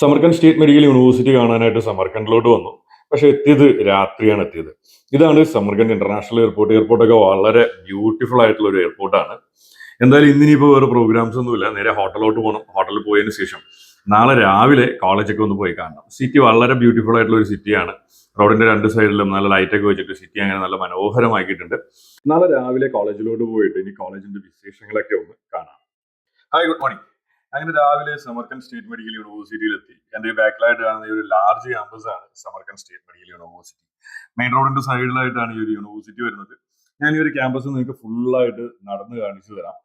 സമർക്കണ്ട് state medical university കാണാനായിട്ട് സമർക്കണ്ടിലോട്ട് വന്നു. പക്ഷെ എത്തിയത് രാത്രിയാണ് എത്തിയത്. ഇതാണ് സമർക്കണ്ട് ഇന്റർനാഷണൽ എയർപോർട്ട്. എയർപോർട്ടൊക്കെ വളരെ ബ്യൂട്ടിഫുൾ ആയിട്ടുള്ള ഒരു എയർപോർട്ടാണ്. എന്തായാലും ഇന്നിനിപ്പോൾ വേറെ പ്രോഗ്രാംസ് ഒന്നുമില്ല. നേരെ ഹോട്ടലിലോട്ട് പോകണം ഹോട്ടലിൽ പോയതിന് ശേഷം നാളെ രാവിലെ കോളേജൊക്കെ ഒന്ന് പോയി കാണണം. സിറ്റി വളരെ ബ്യൂട്ടിഫുൾ ആയിട്ടുള്ള ഒരു സിറ്റിയാണ്. റോഡിന്റെ രണ്ട് സൈഡിലും നല്ല ലൈറ്റൊക്കെ വെച്ചിട്ട് സിറ്റി അങ്ങനെ നല്ല മനോഹരമാക്കിയിട്ടുണ്ട്. നാളെ രാവിലെ കോളേജിലോട്ട് പോയിട്ട് ഇനി കോളേജിന്റെ വിശേഷങ്ങളൊക്കെ ഒന്ന് കാണാം. Hi good morning. അങ്ങനെ രാവിലെ സമർക്കൻ സ്റ്റേറ്റ് മെഡിക്കൽ യൂണിവേഴ്സിറ്റിയിൽ എത്തി എന്റെ ബാക്കിലായിട്ട് കാണുന്ന ഈ ഒരു ലാർജ് ക്യാമ്പസ് ആണ് Samarkand State Medical University main റോഡിന്റെ സൈഡിലായിട്ടാണ് ഈ ഒരു യൂണിവേഴ്സിറ്റി വരുന്നത്. ഞാൻ ഈ ഒരു ക്യാമ്പസ് നിങ്ങൾക്ക് ഫുള്ളായിട്ട് നടന്ന് കാണിച്ചു തരാം.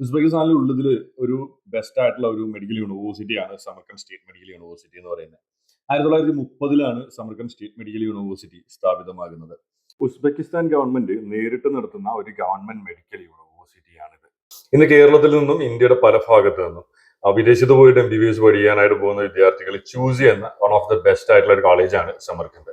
ഉസ്ബെക്കിസ്ഥാനിൽ ഉള്ളതിൽ ഒരു ബെസ്റ്റ് ആയിട്ടുള്ള ഒരു മെഡിക്കൽ യൂണിവേഴ്സിറ്റിയാണ് സമർക്കൻ സ്റ്റേറ്റ് മെഡിക്കൽ യൂണിവേഴ്സിറ്റി എന്ന് പറയുന്നത്. ആയിരത്തി തൊള്ളായിരത്തി മുപ്പതിലാണ് സമർക്കൻ സ്റ്റേറ്റ് മെഡിക്കൽ യൂണിവേഴ്സിറ്റി സ്ഥാപിതമാകുന്നത്. ഉസ്ബെക്കിസ്ഥാൻ ഗവൺമെന്റ് നേരിട്ട് നടത്തുന്ന ഒരു ഗവൺമെന്റ് മെഡിക്കൽ യൂണിവേഴ്സിറ്റിയാണിത് ഇന്ന് കേരളത്തിൽ നിന്നും ഇന്ത്യയുടെ പല ഭാഗത്തു നിന്നും വിദേശത്ത് പോയിട്ട് എം ബി ബി എസ് പഠിക്കാനായിട്ട് പോകുന്ന വിദ്യാർത്ഥികൾ ചൂസ് ചെയ്യുന്ന വൺ ഓഫ് ദ ബെസ്റ്റ് ആയിട്ടുള്ള ഒരു കോളേജാണ് സമർക്കണ്ട്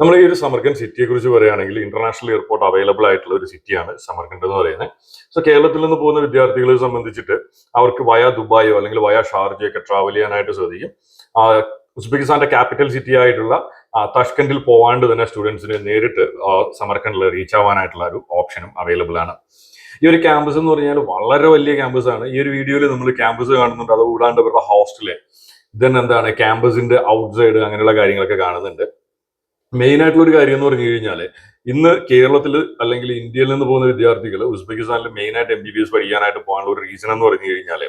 നമ്മൾ ഈ ഒരു സമർക്കൻ സിറ്റിയെ കുറിച്ച് പറയുകയാണെങ്കിൽ ഇന്റർനാഷണൽ എയർപോർട്ട് അവൈലബിൾ ആയിട്ടുള്ള ഒരു സിറ്റിയാണ് സമർക്കണ്ട് എന്ന് പറയുന്നത്. സോ കേരളത്തിൽ നിന്ന് പോകുന്ന വിദ്യാർത്ഥികളെ സംബന്ധിച്ചിട്ട് അവർക്ക് വയ ദുബായോ അല്ലെങ്കിൽ വയ ഷാർജയോ ഒക്കെ ട്രാവൽ ചെയ്യാനായിട്ട് ശ്രദ്ധിക്കും. ഉസ്ബെക്കിസ്ഥാന്റെ ക്യാപിറ്റൽ സിറ്റി ആയിട്ടുള്ള തഷ്കണ്ടിൽ പോവാണ്ട് തന്നെ സ്റ്റുഡൻസിന് നേരിട്ട് ആ, സമർക്കണ്ടിൽ റീച്ച് ആവാനായിട്ടുള്ള ഒരു ഓപ്ഷനും അവൈലബിൾ ആണ്. ഈ ഒരു ക്യാമ്പസ് എന്ന് പറഞ്ഞാൽ വളരെ വലിയ ക്യാമ്പസ് ആണ്. ഈ ഒരു വീഡിയോയിൽ നമ്മൾ ക്യാമ്പസ് കാണുന്നുണ്ട്. അത് കൂടാണ്ട് ഇവരുടെ ഹോസ്റ്റൽ ദെൻ എന്താണ്? ക്യാമ്പസിന്റെ ഔട്ട്സൈഡ് അങ്ങനെയുള്ള കാര്യങ്ങളൊക്കെ കാണുന്നുണ്ട്. മെയിൻ ആയിട്ടുള്ള ഒരു കാര്യം എന്ന് പറഞ്ഞു കഴിഞ്ഞാൽ ഇന്ന് കേരളത്തിൽ അല്ലെങ്കിൽ ഇന്ത്യയിൽ നിന്ന് പോകുന്ന വിദ്യാർത്ഥികൾ ഉസ്ബെക്കിസ്ഥാനിൽ മെയിൻ ആയിട്ട് എം ബി ബി എസ് പഠിക്കാനായിട്ട് പോകാനുള്ള ഒരു റീസൺ എന്ന് പറഞ്ഞു കഴിഞ്ഞാൽ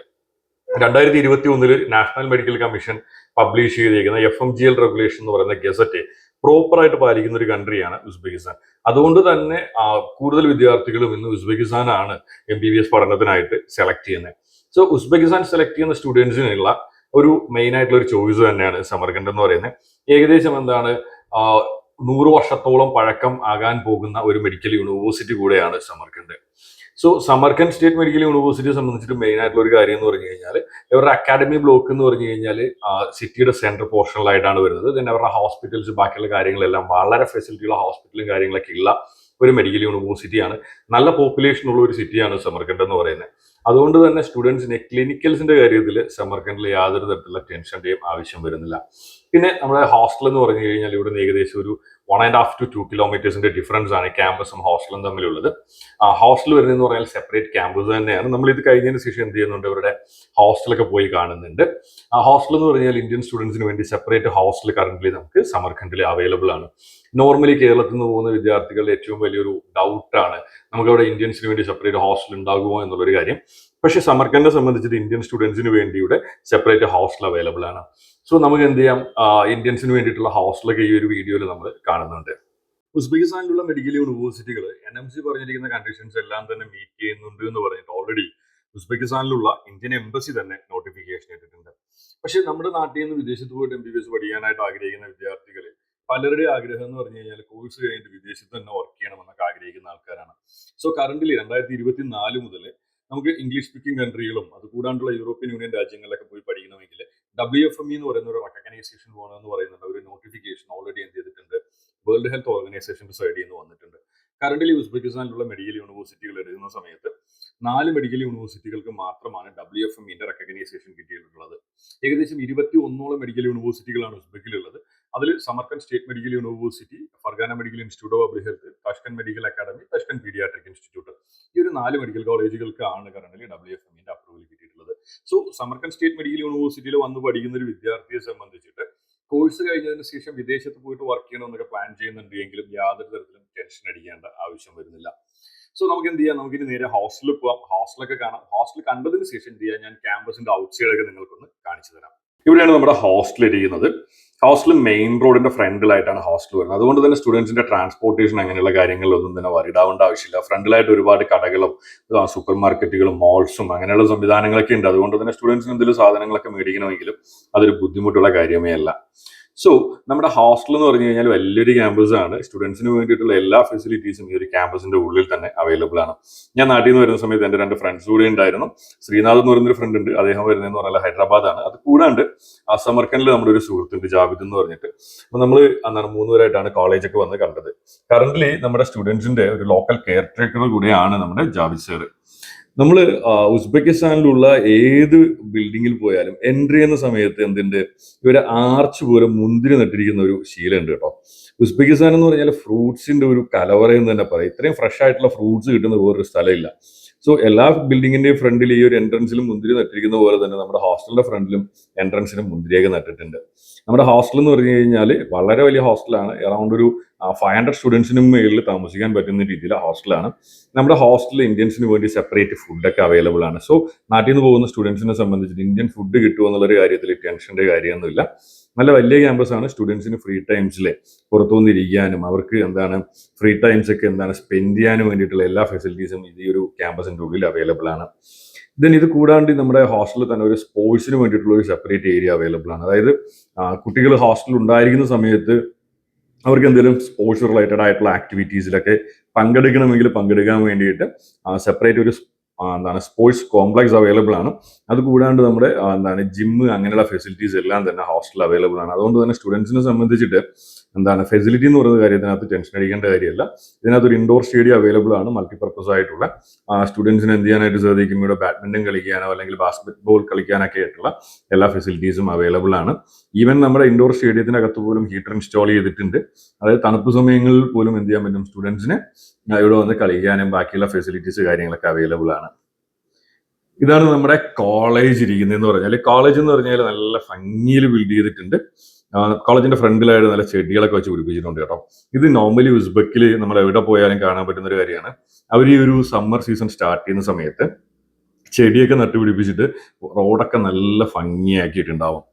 രണ്ടായിരത്തി ഇരുപത്തി ഒന്നിൽ നാഷണൽ മെഡിക്കൽ കമ്മീഷൻ പബ്ലിഷ് ചെയ്തിരിക്കുന്ന F M G L regulation എന്ന് പറയുന്ന ഗസറ്റ് പ്രോപ്പർ ആയിട്ട് പാലിക്കുന്ന ഒരു കൺട്രിയാണ് ഉസ്ബെക്കിസ്ഥാൻ. അതുകൊണ്ട് തന്നെ കൂടുതൽ വിദ്യാർത്ഥികളും ഇന്ന് ഉസ്ബെക്കിസ്ഥാനാണ് എം ബി ബി എസ് പഠനത്തിനായിട്ട് സെലക്ട് ചെയ്യുന്നത് സോ ഉസ്ബെക്കിസ്ഥാൻ സെലക്ട് ചെയ്യുന്ന സ്റ്റുഡൻസിനുള്ള ഒരു മെയിൻ ആയിട്ടുള്ള ഒരു ചോയ്സ് തന്നെയാണ് സമർഖണ്ഡ് എന്ന് പറയുന്നത് ഏകദേശം എന്താണ് നൂറ് വർഷത്തോളം പഴക്കം ആകാൻ പോകുന്ന ഒരു മെഡിക്കൽ യൂണിവേഴ്സിറ്റി കൂടെയാണ് Samarkand so Samarkand State Medical യൂണിവേഴ്സിറ്റിയെ സംബന്ധിച്ചിട്ട് മെയിൻ ആയിട്ടുള്ള ഒരു കാര്യം എന്ന് പറഞ്ഞു കഴിഞ്ഞാൽ ഇവരുടെ അക്കാഡമി ബ്ലോക്ക് എന്ന് പറഞ്ഞു കഴിഞ്ഞാൽ സിറ്റിയുടെ സെൻട്രൽ പോർഷനിലായിട്ടാണ് വരുന്നത്. ദെൻ അവരുടെ ഹോസ്പിറ്റൽസ് ബാക്കിയുള്ള കാര്യങ്ങളെല്ലാം വളരെ ഫെസിലിറ്റിയുള്ള ഹോസ്പിറ്റലും കാര്യങ്ങളൊക്കെ ഉള്ള ഒരു മെഡിക്കൽ യൂണിവേഴ്സിറ്റിയാണ് നല്ല പോപ്പുലേഷൻ ഉള്ള ഒരു സിറ്റിയാണ് സമർക്കൻഡ് എന്ന് പറയുന്നത്. അതുകൊണ്ട് തന്നെ സ്റ്റുഡൻസിന് ക്ലിനിക്കൽസിന്റെ കാര്യത്തിൽ സമർക്കൻഡിൽ യാതൊരു തരത്തിലുള്ള ടെൻഷന്റെയും ആവശ്യം വരുന്നില്ല. പിന്നെ നമ്മുടെ ഹോസ്റ്റൽ എന്ന് പറഞ്ഞു കഴിഞ്ഞാൽ ഇവിടെ ഏകദേശം ഒരു one and half to two കിലോമീറ്റേഴ്സിന്റെ difference ആണ് ക്യാമ്പസും ഹോസ്റ്റലും തമ്മിലുള്ളത്. ഹോസ്റ്റൽ വരുന്നതെന്ന് പറഞ്ഞാൽ സെപ്പറേറ്റ് ക്യാമ്പസ് തന്നെയാണ്. നമ്മൾ ഇത് കഴിഞ്ഞതിന് ശേഷം എന്ത് ചെയ്യുന്നുണ്ട്? ഇവരുടെ ഹോസ്റ്റലൊക്കെ പോയി കാണുന്നുണ്ട്. ആ ഹോസ്റ്റൽ എന്ന് പറഞ്ഞാൽ ഇന്ത്യൻ സ്റ്റുഡൻസിന് വേണ്ടി സെപ്പറേറ്റ് ഹോസ്റ്റൽ കറന്റ് നമുക്ക് സമർഖണ്ഡിൽ അവൈലബിൾ ആണ്. നോർമലി കേരളത്തിൽ നിന്ന് പോകുന്ന വിദ്യാർത്ഥികളുടെ ഏറ്റവും വലിയൊരു ഡൗട്ടാണ് നമുക്കവിടെ ഇന്ത്യൻസിന് വേണ്ടി സെപ്പറേറ്റ് ഹോസ്റ്റൽ ഉണ്ടാകുമോ എന്നുള്ളൊരു കാര്യം. പക്ഷേ സമർഖണ്ഡിനെ സംബന്ധിച്ചിട്ട് ഇന്ത്യൻ സ്റ്റുഡൻസിന് വേണ്ടിയുടെ സെപ്പറേറ്റ് ഹോസ്റ്റൽ അവൈലബിൾ ആണ്. സോ നമുക്ക് എന്ത് ചെയ്യാം? ഇന്ത്യൻസിന് വേണ്ടിയിട്ടുള്ള ഹോസ്റ്റലൊക്കെ ഈ ഒരു വീഡിയോയിൽ നമ്മൾ കാണുന്നുണ്ട്. ഉസ്ബെക്കിസ്ഥാനിലുള്ള മെഡിക്കൽ യൂണിവേഴ്സിറ്റികൾ എൻ എം സി പറഞ്ഞിരിക്കുന്ന കണ്ടീഷൻസ് എല്ലാം തന്നെ മീറ്റ് ചെയ്യുന്നുണ്ട് എന്ന് പറഞ്ഞിട്ട് ഓൾറെഡി ഉസ്ബെക്കിസ്ഥാനിലുള്ള ഇന്ത്യൻ എംബസി തന്നെ നോട്ടിഫിക്കേഷൻ ഇട്ടിട്ടുണ്ട്. പക്ഷേ നമ്മുടെ നാട്ടിൽ നിന്ന് വിദേശത്ത് പോയിട്ട് എം ബി ബി എസ് പഠിക്കാനായിട്ട് ആഗ്രഹിക്കുന്ന വിദ്യാർത്ഥികൾ പലരുടെ ആഗ്രഹം എന്ന് പറഞ്ഞു കഴിഞ്ഞാൽ കോഴ്സ് കഴിഞ്ഞിട്ട് വിദേശത്ത് തന്നെ വർക്ക് ചെയ്യണമെന്നൊക്കെ ആഗ്രഹിക്കുന്ന ആൾക്കാരാണ്. സോ കറന്റിലി രണ്ടായിരത്തി ഇരുപത്തി നാല് മുതൽ നമുക്ക് ഇംഗ്ലീഷ് സ്പീക്കിംഗ് കൺട്രികളും അത് കൂടാണ്ടുള്ള യൂറോപ്യൻ യൂണിയൻ രാജ്യങ്ങളിലൊക്കെ പോയി പഠിക്കണമെങ്കിൽ ഡബ്ല്യു എഫ് എം എന്ന് പറയുന്ന ഒരു റെക്കഗ്നൈസേഷൻ വേണമെന്ന് പറയുന്നുണ്ട്. ഒരു നോട്ടിഫിക്കേഷൻ ഓൾറെഡി എന്ത് ചെയ്തിട്ടുണ്ട്? വേൾഡ് ഹെൽത്ത് ഓർഗനൈസേഷന്റെ സൈഡിൽ നിന്ന് വന്നിട്ടുണ്ട്. കറന്റിലി ഉസ്ബെക്കിസ്ഥാനിലുള്ള മെഡിക്കൽ യൂണിവേഴ്സിറ്റികൾ എടുക്കുന്ന സമയത്ത് നാല് മെഡിക്കൽ യൂണിവേഴ്സിറ്റികൾക്ക് മാത്രമാണ് ഡബ്ല്യു എഫ് എമ്മിന്റെ റെക്കഗ്നൈസേഷൻ കിട്ടിയിട്ടുള്ളത്. ഏകദേശം ഇരുപത്തി ഒന്നോളം മെഡിക്കൽ യൂണിവേഴ്സിറ്റികളാണ് ഉസ്ബെക്കിലുള്ളത് അതിൽ Samarkand State Medical University Fergana Medical Institute of Health Tashkent Medical Academy Tashkent Paediatric Institute. ഈ ഒരു നാല് മെഡിക്കൽ കോളേജുകൾക്കാണ് കറന്റ് ഡബ്ല്യു എഫ് എമ്മിന്റെ അപ്രൂവൽ കിട്ടിയിട്ടുള്ളത്. സോ സമർക്കൻ സ്റ്റേറ്റ് മെഡിക്കൽ യൂണിവേഴ്സിറ്റിയിൽ വന്ന് പഠിക്കുന്ന ഒരു വിദ്യാർത്ഥിയെ സംബന്ധിച്ചിട്ട് കോഴ്സ് കഴിഞ്ഞതിന് ശേഷം വിദേശത്ത് പോയിട്ട് വർക്ക് ചെയ്യണമെന്നൊക്കെ പ്ലാൻ ചെയ്യുന്നുണ്ട് എങ്കിലും യാതൊരു തരത്തിലും ടെൻഷൻ അടിക്കേണ്ട ആവശ്യം വരുന്നില്ല. സോ നമുക്ക് എന്ത് ചെയ്യാം? നമുക്കിനി നേരെ ഹോസ്റ്റലിൽ പോവാം. ഹോസ്റ്റലൊക്കെ കാണാം. ഹോസ്റ്റൽ കണ്ടതിന് ശേഷം എന്ത് ചെയ്യാം? ഞാൻ ക്യാമ്പസിന്റെ ഔട്ട് സൈഡ് ഒക്കെ നിങ്ങൾക്കൊന്ന് കാണിച്ചു തരാം. ഇവിടെയാണ് നമ്മുടെ ഹോസ്റ്റൽ ഇരിക്കുന്നത്. ഹോസ്റ്റൽ മെയിൻ റോഡിന്റെ ഫ്രണ്ടിലായിട്ടാണ് ഹോസ്റ്റൽ വരുന്നത്. അതുകൊണ്ട് തന്നെ സ്റ്റുഡൻസിന്റെ ട്രാൻസ്പോർട്ടേഷൻ അങ്ങനെയുള്ള കാര്യങ്ങളിലൊന്നും തന്നെ വരിടാവേണ്ട ആവശ്യമില്ല. ഫ്രണ്ടിലായിട്ട് ഒരുപാട് കടകളും സൂപ്പർ മാർക്കറ്റുകളും മോൾസും അങ്ങനെയുള്ള സംവിധാനങ്ങളൊക്കെ ഉണ്ട്. അതുകൊണ്ട് തന്നെ സ്റ്റുഡൻസിന് എന്തെങ്കിലും സാധനങ്ങളൊക്കെ മേടിക്കണമെങ്കിലും അതൊരു ബുദ്ധിമുട്ടുള്ള കാര്യമേ അല്ല. സോ നമ്മുടെ ഹോസ്റ്റൽ എന്ന് പറഞ്ഞു കഴിഞ്ഞാൽ വലിയൊരു ക്യാമ്പസ് ആണ്. സ്റ്റുഡൻസിന് വേണ്ടിയിട്ടുള്ള എല്ലാ ഫെസിലിറ്റീസും ഈ ഒരു ക്യാമ്പസിന്റെ ഉള്ളിൽ തന്നെ അവൈലബിൾ ആണ്. ഞാൻ നാട്ടിൽ നിന്ന് വരുന്ന സമയത്ത് എന്റെ രണ്ട് ഫ്രണ്ട്സ് കൂടെ ഉണ്ടായിരുന്നു. ശ്രീനാഥ് എന്ന് പറയുന്നൊരു ഫ്രണ്ട് ഉണ്ട്. അദ്ദേഹം വരുന്നതെന്ന് പറഞ്ഞാൽ ഹൈദരാബാദാണ് അത് കൂടാണ്ട് ആ സമർക്കണ്ടിൽ നമ്മുടെ ഒരു സുഹൃത്തുണ്ട് ജാവിദ് എന്ന് പറഞ്ഞിട്ട്. അപ്പൊ നമ്മൾ അന്നാണ് മൂന്നുപേരായിട്ടാണ് കോളേജൊക്കെ വന്ന് കണ്ടത്. കറന്റ്ലി നമ്മുടെ സ്റ്റുഡൻസിന്റെ ഒരു ലോക്കൽ കെയർ ടേക്കർ കൂടെയാണ് നമ്മുടെ ജാവിദ് സാർ നമ്മൾ ഉസ്ബെക്കിസ്ഥാനിലുള്ള ഏത് ബിൽഡിങ്ങിൽ പോയാലും എൻട്രി ചെയ്യുന്ന സമയത്ത് എന്തിന്റെ ഇവരെ ആർച്ച് പോലെ മുന്തിരി നട്ടിരിക്കുന്ന ഒരു ശീലമുണ്ട് കേട്ടോ. ഉസ്ബെക്കിസ്ഥാൻ എന്ന് പറഞ്ഞാൽ ഫ്രൂട്ട്സിന്റെ ഒരു കലവറ എന്ന് തന്നെ പറയാം. ഇത്രയും ഫ്രഷ് ആയിട്ടുള്ള ഫ്രൂട്ട്സ് കിട്ടുന്ന വേറൊരു സ്ഥലമില്ല. സോ എല്ലാ ബിൽഡിങ്ങിന്റെയും ഫ്രണ്ടിൽ ഈ ഒരു എൻട്രൻസിലും മുന്തിരി നട്ടിരിക്കുന്ന പോലെ തന്നെ നമ്മുടെ ഹോസ്റ്റലിന്റെ ഫ്രണ്ടിലും എൻട്രൻസിലും മുന്തിരിയൊക്കെ നട്ടിട്ടുണ്ട്. നമ്മുടെ ഹോസ്റ്റൽ എന്ന് പറഞ്ഞു കഴിഞ്ഞാൽ വളരെ വലിയ ഹോസ്റ്റലാണ് അറൗണ്ട് ഒരു ഫൈവ് ഹൺഡ്രഡ് സ്റ്റുഡൻസിനും മേളിൽ താമസിക്കാൻ പറ്റുന്ന രീതിയിലുള്ള ഹോസ്റ്റലാണ് നമ്മുടെ ഹോസ്റ്റലിൽ ഇന്ത്യൻസിന് വേണ്ടി സെപ്പറേറ്റ് ഫുഡൊക്കെ അവൈലബിൾ ആണ്. സോ നാട്ടിൽ നിന്ന് പോകുന്ന സ്റ്റുഡൻസിനെ സംബന്ധിച്ചിട്ട് ഇന്ത്യൻ ഫുഡ് കിട്ടുമോ എന്നുള്ളൊരു കാര്യത്തിൽ ടെൻഷന്റെ കാര്യമൊന്നുമില്ല. നല്ല വലിയ ക്യാമ്പസ് ആണ് സ്റ്റുഡൻസിന് ഫ്രീ ടൈംസിൽ പുറത്തുനിന്ന് ഇരിക്കാനും അവർക്ക് എന്താണ് ഫ്രീ ടൈംസ് ഒക്കെ എന്താണ് സ്പെൻഡ് ചെയ്യാനും വേണ്ടിയിട്ടുള്ള എല്ലാ ഫെസിലിറ്റീസും ഈ ഒരു ക്യാമ്പസിന്റെ ഉള്ളിൽ അവൈലബിൾ ആണ്. ദെൻ ഇത് കൂടാണ്ട് നമ്മുടെ ഹോസ്റ്റലിൽ തന്നെ ഒരു സ്പോർട്സിന് വേണ്ടിയിട്ടുള്ള ഒരു സെപ്പറേറ്റ് ഏരിയ അവൈലബിൾ ആണ്. അതായത് കുട്ടികൾ ഹോസ്റ്റലിൽ ഉണ്ടായിരിക്കുന്ന സമയത്ത് അവർക്ക് എന്തെങ്കിലും സ്പോർട്സ് റിലേറ്റഡ് ആയിട്ടുള്ള ആക്ടിവിറ്റീസിലൊക്കെ പങ്കെടുക്കണമെങ്കിൽ പങ്കെടുക്കാൻ വേണ്ടിയിട്ട് സെപ്പറേറ്റ് ഒരു എന്താണ് സ്പോർട്സ് കോംപ്ലക്സ് അവൈലബിൾ ആണ്. അത് കൂടാണ്ട് നമ്മുടെ എന്താണ് ജിമ്മ് അങ്ങനെയുള്ള ഫെസിലിറ്റീസ് എല്ലാം തന്നെ ഹോസ്റ്റലിൽ അവൈലബിൾ ആണ്. അതുകൊണ്ട് തന്നെ സ്റ്റുഡൻസിനെ സംബന്ധിച്ചിട്ട് എന്താണ് ഫെസിലിറ്റി എന്ന് പറയുന്ന കാര്യം ഇതിനകത്ത് ടെൻഷൻ അടിക്കേണ്ട കാര്യമല്ല. ഇതിനകത്ത് ഒരു ഇൻഡോർ സ്റ്റേഡിയം അവൈലബിൾ ആണ് മൾട്ടിപർപ്പസ് ആയിട്ടുള്ള. സ്റ്റുഡൻസിന് എന്ത് ചെയ്യാനായിട്ട് സാധിക്കും? ഇവിടെ ബാഡ്മിന്റൺ കളിക്കാനോ അല്ലെങ്കിൽ ബാസ്കറ്റ് ബോൾ കളിക്കാനൊക്കെ ആയിട്ടുള്ള എല്ലാ ഫെസിലിറ്റീസും അവൈലബിൾ ആണ്. ഈവൻ നമ്മുടെ ഇൻഡോർ സ്റ്റേഡിയത്തിനകത്ത് പോലും ഹീറ്റർ ഇൻസ്റ്റാൾ ചെയ്തിട്ടുണ്ട്. അതായത് തണുപ്പ് സമയങ്ങളിൽ പോലും എന്ത് ചെയ്യാൻ പറ്റും? സ്റ്റുഡൻസിന് ഇവിടെ വന്ന് കളിക്കാനും ബാക്കിയുള്ള ഫെസിലിറ്റീസ് കാര്യങ്ങളൊക്കെ അവൈലബിൾ ആണ്. ഇതാണ് നമ്മുടെ കോളേജ് ഇരിക്കുന്നതെന്ന് പറഞ്ഞാൽ കോളേജ് എന്ന് പറഞ്ഞാൽ നല്ല ഭംഗിയിൽ ബിൽഡ് ചെയ്തിട്ടുണ്ട്. കോളേജിന്റെ ഫ്രണ്ടിലായിട്ട് നല്ല ചെടികളൊക്കെ വെച്ച് പിടിപ്പിച്ചിട്ടുണ്ട് കേട്ടോ. ഇത് നോർമലി ഉസ്ബെക്കിൽ നമ്മൾ എവിടെ പോയാലും കാണാൻ പറ്റുന്ന ഒരു കാര്യമാണ്. അവർ ഈ ഒരു സമ്മർ സീസൺ സ്റ്റാർട്ട് ചെയ്യുന്ന സമയത്ത് ചെടിയൊക്കെ നട്ടുപിടിപ്പിച്ചിട്ട് റോഡൊക്കെ നല്ല ഭംഗിയാക്കിയിട്ടുണ്ടാവും.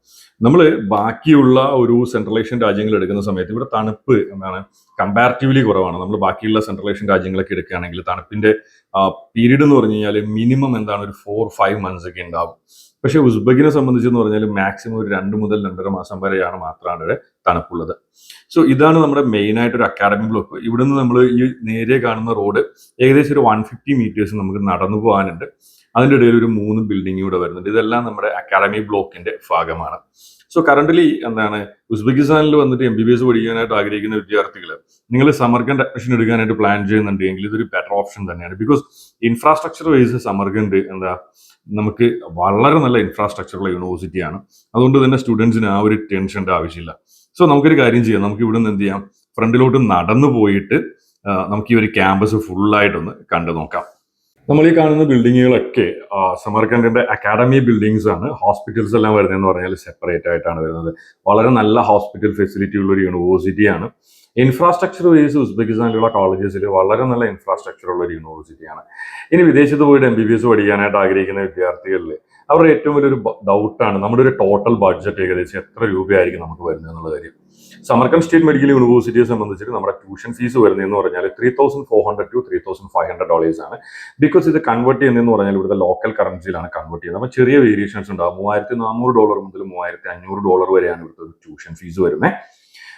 നമ്മൾ ബാക്കിയുള്ള ഒരു സെൻട്രൽ ഏഷ്യൻ രാജ്യങ്ങൾ എടുക്കുന്ന സമയത്ത് ഇവിടെ തണുപ്പ് എന്താണ് കമ്പാരിറ്റീവ്ലി കുറവാണ്. നമ്മൾ ബാക്കിയുള്ള സെൻട്രൽ ഏഷ്യൻ രാജ്യങ്ങളൊക്കെ എടുക്കുകയാണെങ്കിൽ തണുപ്പിന്റെ പീരീഡ് എന്ന് പറഞ്ഞു കഴിഞ്ഞാൽ മിനിമം എന്താണ്? ഒരു ഫോർ ഫൈവ് മന്ത്സ് ഒക്കെ ഉണ്ടാവും. പക്ഷേ ഉസ്ബെക്കിനെ സംബന്ധിച്ചെന്ന് പറഞ്ഞാൽ മാക്സിമം ഒരു രണ്ട് മുതൽ രണ്ടര മാസം വരെയാണ് മാത്രമാണ് ഇവിടെ തണുപ്പുള്ളത്. സോ ഇതാണ് നമ്മുടെ മെയിൻ ആയിട്ട് ഒരു അക്കാഡമി ബ്ലോക്ക് ഇവിടുന്ന് നമ്മൾ ഈ നേരെ കാണുന്ന റോഡ് ഏകദേശം ഒരു വൺ ഫിഫ്റ്റി മീറ്റേഴ്സ് നമുക്ക് നടന്നു പോകാനുണ്ട്. അതിന്റെ ഇടയിൽ ഒരു മൂന്ന് ബിൽഡിംഗ് ഇവിടെ വരുന്നുണ്ട്. ഇതെല്ലാം നമ്മുടെ അക്കാഡമി ബ്ലോക്കിന്റെ ഭാഗമാണ്. സോ കറന്റ്ലി എന്താണ്? ഉസ്ബെക്കിസ്ഥാനിൽ വന്നിട്ട് എം ബി ബി എസ് പഠിക്കാനായിട്ട് ആഗ്രഹിക്കുന്ന വിദ്യാർത്ഥികൾ നിങ്ങൾ സമർഗണ്ട് അഡ്മിഷൻ എടുക്കാനായിട്ട് പ്ലാൻ ചെയ്യുന്നുണ്ടെങ്കിൽ ഇതൊരു ബെറ്റർ ഓപ്ഷൻ തന്നെയാണ്. ബിക്കോസ് ഇൻഫ്രാസ്ട്രക്ചർ വൈസ് സമർഗണ്ട് എന്താ? നമുക്ക് വളരെ നല്ല ഇൻഫ്രാസ്ട്രക്ചറുള്ള യൂണിവേഴ്സിറ്റിയാണ് അതുകൊണ്ട് തന്നെ സ്റ്റുഡൻസിന് ആ ഒരു ടെൻഷന്റെ ആവശ്യമില്ല. സോ നമുക്കൊരു കാര്യം ചെയ്യാം. നമുക്ക് ഇവിടെ നിന്ന് എന്ത് ചെയ്യാം? ഫ്രണ്ടിലോട്ട് നടന്നു പോയിട്ട് നമുക്ക് ഈ ഒരു ക്യാമ്പസ് ഫുള്ളായിട്ടൊന്ന് കണ്ടു നോക്കാം. നമ്മൾ ഈ കാണുന്ന ബിൽഡിങ്ങുകളൊക്കെ സമർക്കണ്ടിന്റെ അക്കാഡമി ബിൽഡിങ്സ് ആണ്. ഹോസ്പിറ്റൽസ് എല്ലാം വരുന്നതെന്ന് പറഞ്ഞാൽ സെപ്പറേറ്റ് ആയിട്ടാണ് വരുന്നത്. വളരെ നല്ല ഹോസ്പിറ്റൽ ഫെസിലിറ്റി ഉള്ള ഒരു യൂണിവേഴ്സിറ്റിയാണ് ഇൻഫ്രാസ്ട്രക്ചർ വൈസ് ഉസ്ബെക്കിസ്ഥാനിലുള്ള കോളേജസിൽ വളരെ നല്ല ഇൻഫ്രാസ്ട്രക്ചർ ഉള്ള ഒരു യൂണിവേഴ്സിറ്റിയാണ് ഇനി വിദേശത്ത് പോയിട്ട് എം ബി ബി എസ് പഠിക്കാനായിട്ട് ആഗ്രഹിക്കുന്ന വിദ്യാർത്ഥികളിൽ അവരുടെ ഏറ്റവും വലിയൊരു ഡൗട്ടാണ് നമ്മുടെ ഒരു ടോട്ടൽ ബഡ്ജറ്റ് ഏകദേശം എത്ര രൂപയായിരിക്കും നമുക്ക് വരുന്നത് എന്നുള്ള കാര്യം. സമർക്കം സ്റ്റേറ്റ് മെഡിക്കൽ യൂണിവേഴ്സിറ്റിയെ സംബന്ധിച്ചിട്ട് നമ്മുടെ ട്യൂഷൻ ഫീസ് വരുന്നതെന്ന് പറഞ്ഞാൽ three thousand four hundred to three thousand five hundred dollars ആണ്. ബിക്കോസ് ഇത് കൺവേർട്ട് ചെയ്യുന്നതെന്ന് പറഞ്ഞാൽ ഇവിടുത്തെ ലോക്കൽ കറൻസിയിലാണ് കൺവേർട്ട് ചെയ്യുന്നത്. അപ്പോൾ ചെറിയ വേരിയേഷൻസ് ഉണ്ടാകും മൂവായിരത്തി നാനൂറ് ഡോളർ മുതൽ മൂവായിരത്തി അഞ്ഞൂറ് ഡോളർ വരെയാണ് ഇവിടുത്തെ ട്യൂഷൻ ഫീസ് വരുന്നത്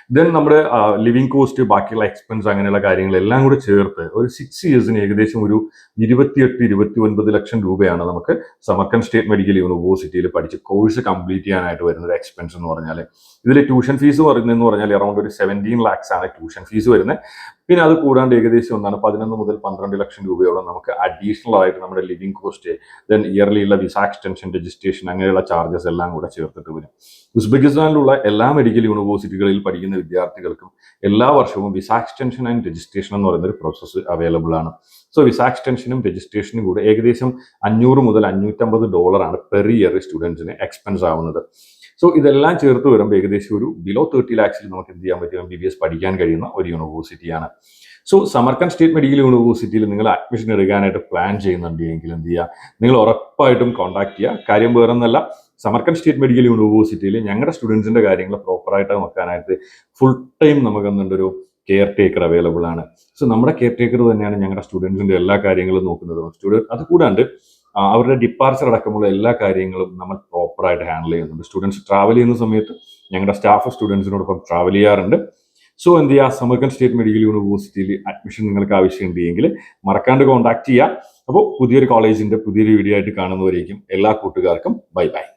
ദെൻ നമ്മുടെ ലിവിങ് കോസ്റ്റ് ബാക്കിയുള്ള എക്സ്പെൻസ് അങ്ങനെയുള്ള കാര്യങ്ങളെല്ലാം കൂടെ ചേർത്ത് ഒരു സിക്സ് ഇയേഴ്സിന് ഏകദേശം ഒരു ഇരുപത്തിയെട്ട് ഇരുപത്തി ഒൻപത് ലക്ഷം രൂപയാണ് നമുക്ക് സമക്കൻ സ്റ്റേറ്റ് മെഡിക്കൽ യൂണിവേഴ്സിറ്റിയിൽ പഠിച്ച് കോഴ്സ് കംപ്ലീറ്റ് ചെയ്യാനായിട്ട് വരുന്ന ഒരു എക്സ്പെൻസ് എന്ന് പറഞ്ഞാൽ ഇതിൽ ട്യൂഷൻ ഫീസ് പറയുന്നതെന്ന് പറഞ്ഞാൽ അറൗണ്ട് ഒരു സെവന്റീൻ ലാക്സ് ആണ് ട്യൂഷൻ ഫീസ് വരുന്നത്. പിന്നെ അത് കൂടാണ്ട് ഏകദേശം ഒന്നാണ് പതിനൊന്ന് മുതൽ പന്ത്രണ്ട് ലക്ഷം രൂപയോളം നമുക്ക് അഡീഷണൽ ആയിട്ട് നമ്മുടെ ലിവിങ് കോസ്റ്റ് ദെൻ ഇയർലി ഉള്ള വിസ എക്സ്റ്റൻഷൻ രജിസ്ട്രേഷൻ അങ്ങനെയുള്ള ചാർജസ് എല്ലാം കൂടെ ചേർത്തിട്ട് വരും. ഉസ്ബെക്കിസ്ഥാനിലുള്ള എല്ലാ മെഡിക്കൽ യൂണിവേഴ്സിറ്റികളിൽ പഠിക്കുന്ന വിദ്യാർത്ഥികൾക്കും എല്ലാ വർഷവും വിസ എക്സ്റ്റൻഷൻ ആൻഡ് രജിസ്ട്രേഷൻ എന്ന് പറയുന്ന ഒരു പ്രോസസ്സ് അവൈലബിൾ ആണ്. സോ വിസ എക്സ്റ്റൻഷനും രജിസ്ട്രേഷനും കൂടെ ഏകദേശം അഞ്ഞൂറ് മുതൽ അഞ്ഞൂറ്റമ്പത് ഡോളറാണ് പെർ ഇയർ സ്റ്റുഡൻസിന് എക്സ്പെൻസ് ആവുന്നത്. സോ ഇതെല്ലാം ചേർത്ത് വരുമ്പോൾ ഏകദേശം ഒരു ബിലോ തേർട്ടി ലാക്സിൽ നമുക്ക് എന്ത് ചെയ്യാൻ പറ്റും? എം ബി ബി എസ് പഠിക്കാൻ കഴിയുന്ന ഒരു യൂണിവേഴ്സിറ്റിയാണ് സോ സമർക്കൻ സ്റ്റേറ്റ് മെഡിക്കൽ യൂണിവേഴ്സിറ്റിയിൽ നിങ്ങൾ അഡ്മിഷൻ എടുക്കാനായിട്ട് പ്ലാൻ ചെയ്യുന്നുണ്ട് എങ്കിൽ എന്ത് ചെയ്യുക നിങ്ങൾ ഉറപ്പായിട്ടും കോൺടാക്ട് ചെയ്യുക കാര്യം വേറെ ഒന്നല്ല സമർക്കൻ സ്റ്റേറ്റ് മെഡിക്കൽ യൂണിവേഴ്സിറ്റിയിൽ ഞങ്ങളുടെ സ്റ്റുഡൻസിന്റെ കാര്യങ്ങൾ പ്രോപ്പറായിട്ട് നോക്കാനായിട്ട് ഫുൾ ടൈം നമുക്ക് എന്തുണ്ടൊരു കെയർ ടേക്കർ അവൈലബിൾ ആണ്. സോ നമ്മുടെ കെയർ ടേക്കർ തന്നെയാണ് ഞങ്ങളുടെ സ്റ്റുഡൻസിന്റെ എല്ലാ കാര്യങ്ങളും നോക്കുന്നത്. സ്റ്റുഡന്റ് അത് അവരുടെ ഡിപ്പാർച്ചർ അടക്കമുള്ള എല്ലാ കാര്യങ്ങളും നമ്മൾ പ്രോപ്പറായിട്ട് ഹാൻഡിൽ ചെയ്യുന്നുണ്ട്. സ്റ്റുഡൻസ് ട്രാവൽ ചെയ്യുന്ന സമയത്ത് ഞങ്ങളുടെ സ്റ്റാഫ് സ്റ്റുഡൻസിനോടൊപ്പം ട്രാവൽ ചെയ്യാറുണ്ട്. സോ എന്ത് ചെയ്യുക സമർക്കൻ സ്റ്റേറ്റ് മെഡിക്കൽ യൂണിവേഴ്സിറ്റിയിൽ അഡ്മിഷൻ നിങ്ങൾക്ക് ആവശ്യമുണ്ടെങ്കിൽ മറക്കാണ്ട് കോൺടാക്ട് ചെയ്യുക അപ്പോൾ പുതിയൊരു കോളേജിന്റെ പുതിയൊരു വീഡിയോ ആയിട്ട് കാണുന്നവരേക്കും എല്ലാ കൂട്ടുകാർക്കും ബൈ ബൈ